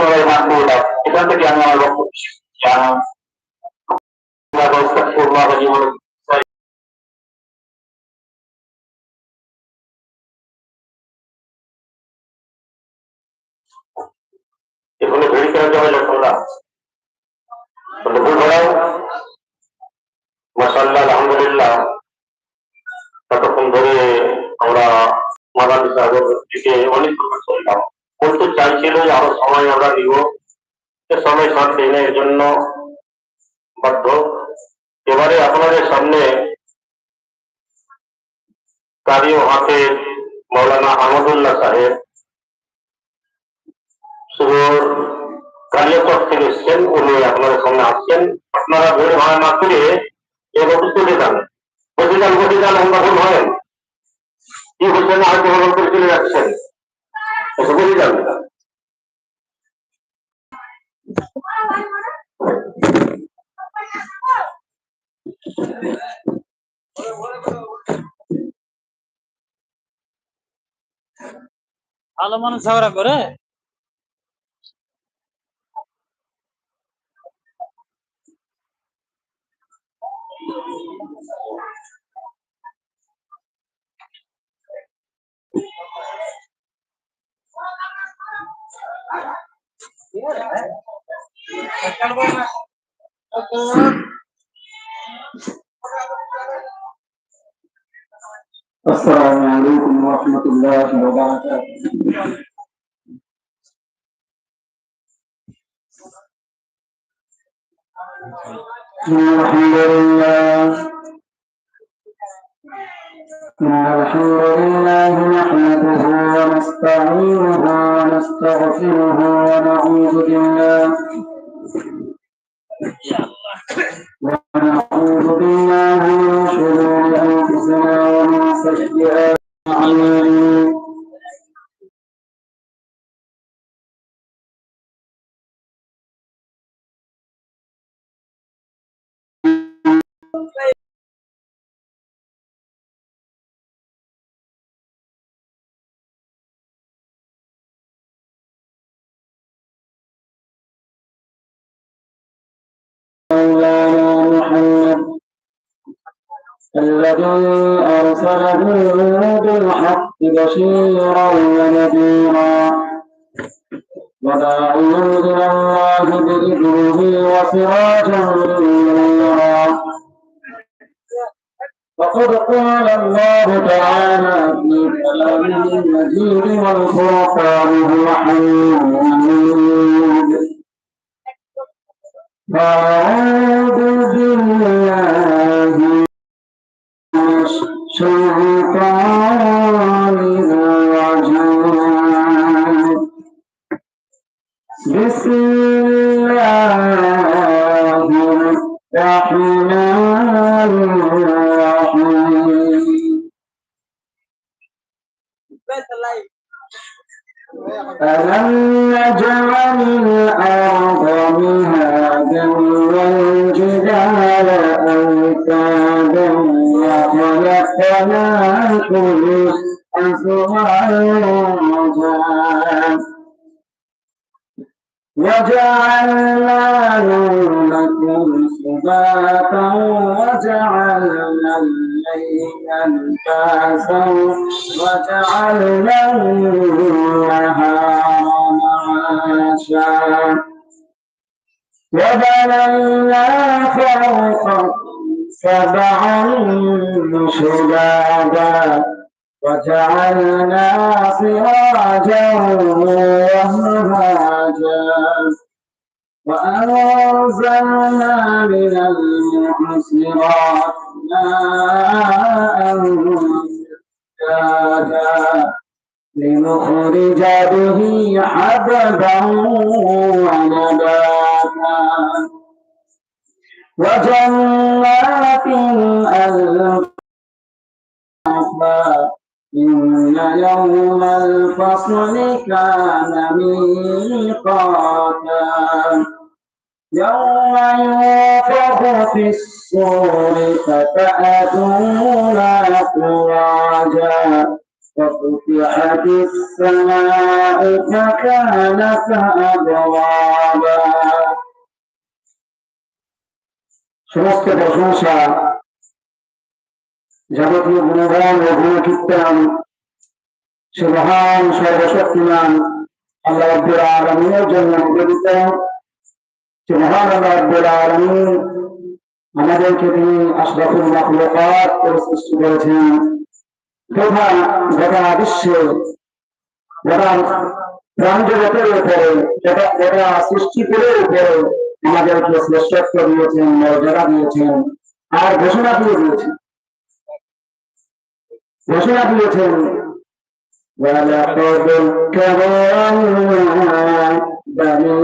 পুনরায় মাফ করে দাও এখান থেকে আমি আমার বক্তব্য শেষ করছি। আম- আল্লাহ আস্তাগফিরুল্লাহ লি ওয়া লাকুম। এখানে ভেরি করা যাবে তোমরা ভুল ধরাও মাসাল্লাহ আলহামদুলিল্লাহ ততক্ষণ ধরে আমরা মাদানি সাহেবের দিকে অনেক কথা শুনলাম বলতে চাইছিল যে আরও সময় আমরা দিব। সময় সাথ দিই না জন্য বাধ্য। এবারে আপনাদের সামনে কারি হাতে মৌলানা আহমদুল্লাহ সাহেব সুদূর কালিয়াচক থেকে এসছেন। উনি আপনাদের সামনে আসছেন। আপনারা ভিড় ভাড়া না করে এর অফিস চলে যান বসে যান বসে যান আমরা ভুল হয় কি হচ্ছে না হয়তো চলে যাচ্ছেন। এসে বসে যান ভালো মানুষ ঝগড়া করে? السلام عليكم ورحمة الله وبركاته الحمد لله إن الحمد لله نحمده ونستعينه ونستغفره ونعوذ بالله ونعوذ بالله من شرور أنفسنا ومن سيئات الذي أرسله بالحق بشيرا ونذيرا. وداعيا إلى الله بإذنه وسراجا منيرا. وقد قال الله تعالى في كلامه المجيد والفرقان الحميد أعوذ পাওয়া وجعلنا نومكم سباتا وجعلنا الليل لباسا وجعلنا النهار معاشا. وبنينا فوقكم سبعا شدادا وجعلنا سراجا وهاجا وأنزلنا من المعصرات ماء سجاجا لنخرج به حببا ونباتا. وجنات ألفافا إن يوم الفصل كان ميقاتا يوم ينفخ في الصور فتأتون أفواجا وفتحت السماء فكانت أبوابا সমস্ত প্রশংসা যাবতীয় গুণগান ও গুণকীর্তন। সে মহান সর্বশক্তিমান, আল্লাহ আব্দুল আলমিনের জন্য নিবেদিত সে মহান আল্লাহ আব্দুল আলমিন, আমাদেরকে তিনি আশরাফুল করে সৃষ্টি করেছেন। তথা গোটা বিশ্বে, গোটা প্রাণ জগতের উপরে, গোটা গোটা সৃষ্টিকুলের উপরে আমাদেরকে শ্রেষ্ঠত্ব দিয়েছেন, মর্যাদা দিয়েছেন, আর ঘোষণা দিয়ে দিয়েছেন। ঘোষণা দিয়েছেন ولقد كرمنا بني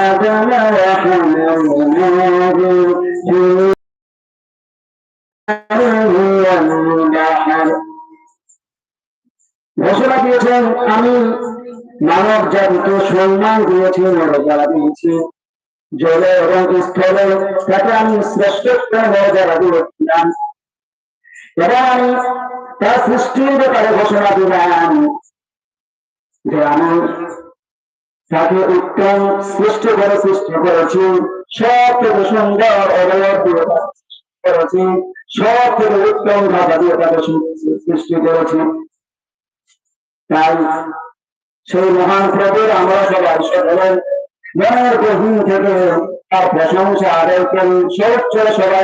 آدم وحملناهم في والبحر ঘোষণা দিয়েছেন আমি মানব জাতিকে সম্মান দিয়েছি মর্যাদা দিয়েছি জলে এবং স্থলে তাকে আমি শ্রেষ্ঠত্ব মর্যাদা দিয়েছিলাম এবং তার সৃষ্টির ব্যাপারে ঘোষণা দিলাম। যে আমি তাকে উত্তম সৃষ্টি করে সৃষ্টি করেছি সব থেকে সুন্দর অবয়ব দিয়ে করেছি সব থেকে উত্তম ভাষা দিয়ে তাকে সৃষ্টি করেছি। তাই সেই মহান প্রভুর আমরা সবাই সকলের মনের গভীর থেকে তার প্রশংসা আদায় করি সর্বোচ্চ সবাই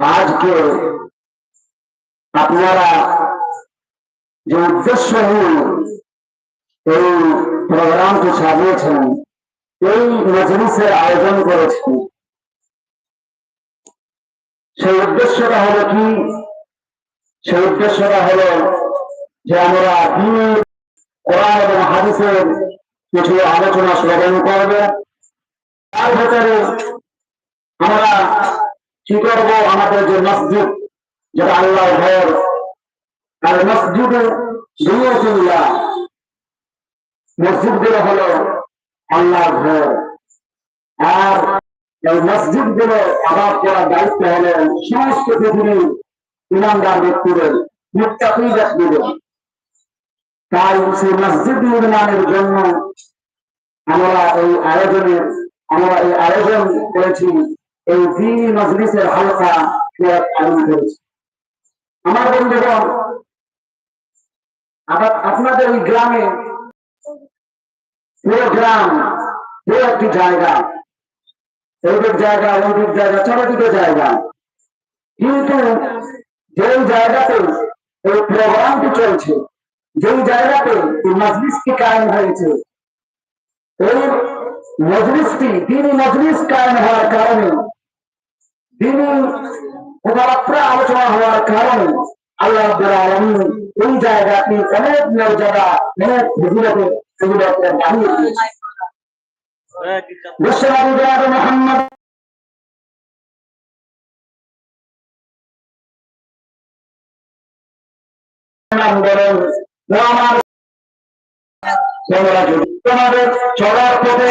আজকে আপনারা যে উদ্দেশ্য নিয়ে এই প্রোগ্রামটি সাজিয়েছেন, এই মজলিসের আয়োজন করেছেন, সেই উদ্দেশ্যটা হলো কি? সেই উদ্দেশ্যটা হলো যে আমরা দিনের কোরআন এবং হাদিসের কিছু আলোচনা শ্রবণ করবে। তার ভেতরে আমরা কি করব আমাদের যে মসজিদ, যেটা আল্লাহ ঘর। আর মসজিদ দুনিয়া মসজিদগুলো হলো আল্লাহর ঘর। আর এই মসজিদগুলো আবাদ করার দায়িত্ব হলো সমস্ত পৃথিবীর ইমানদার ব্যক্তিদের মুক্তাকি ব্যক্তিদের। তাই সেই মসজিদ নির্মাণের জন্য আমরা এই আয়োজনের, আমরা এই আয়োজন করেছি এই দিন মজলিসের হালকা আয়োজন করেছি। আমার বন্ধুগণ, আবার আপনাদের এই গ্রামে পুরো গ্রাম, পুরো একটি জায়গা এইদিক জায়গা ওইদিক জায়গা, চারিদিকে জায়গা। কিন্তু যেই জায়গাতে এই প্রোগ্রামটি চলছে, যেই জায়গাতে এই মজলিসটি কায়েম হয়েছে, এই মজলিসটি দিনই মজলিস কায়েম হওয়ার কারণে কথাবার্তা আলোচনা হওয়ার কারণে আল্লাহ আব্দুল জায়গাটি অনেক মর্যাদা অনেক যদি তোমাদের চলার পথে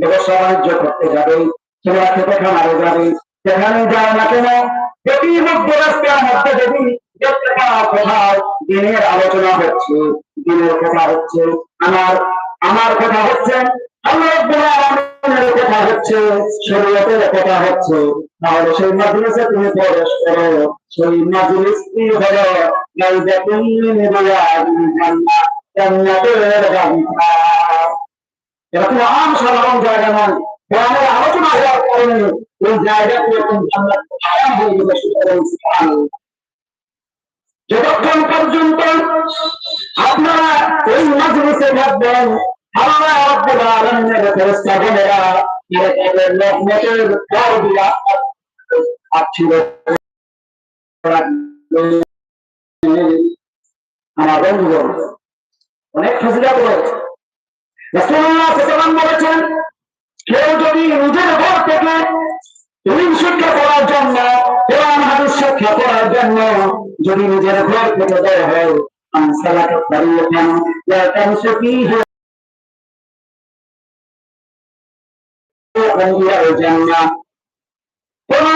ব্যবসা বাণিজ্য করতে যাবে তোমরা খেতে খামারে যাবে। যেখানে যাও না কেন যদি মধ্যে রাস্তার মধ্যে যদি কোথাও দিনের আলোচনা হচ্ছে, দিনের কথা হচ্ছে, আমার আমার কথা হচ্ছে, আল্লাহ কথা হচ্ছে, শরীয়তের কথা হচ্ছে, তাহলে সেই মাদ্রাসা তুমি প্রবেশ করো, সেই হলো? গাইদাতুল রিয়াদিল জান্নাহ জান্নাতের এরকম আম সাধারণ জায়গা নয়। কোরআনের আলোচনা হওয়ার কারণে ওই জায়গাটি এখন যতক্ষণ পর্যন্ত আপনারা এই মাজলিসে থাকবেন অনেক ফজিলত রয়েছে। বলেছেন কেউ যদি নিজের ঘর থেকে ঋণ শিক্ষা করার জন্য কোরআন হাদিস শিক্ষা করার জন্য যদি নিজের ঘর থেকে বের হয় আনসালাকে দাঁড়িয়ে কেন কাংশ কি কোন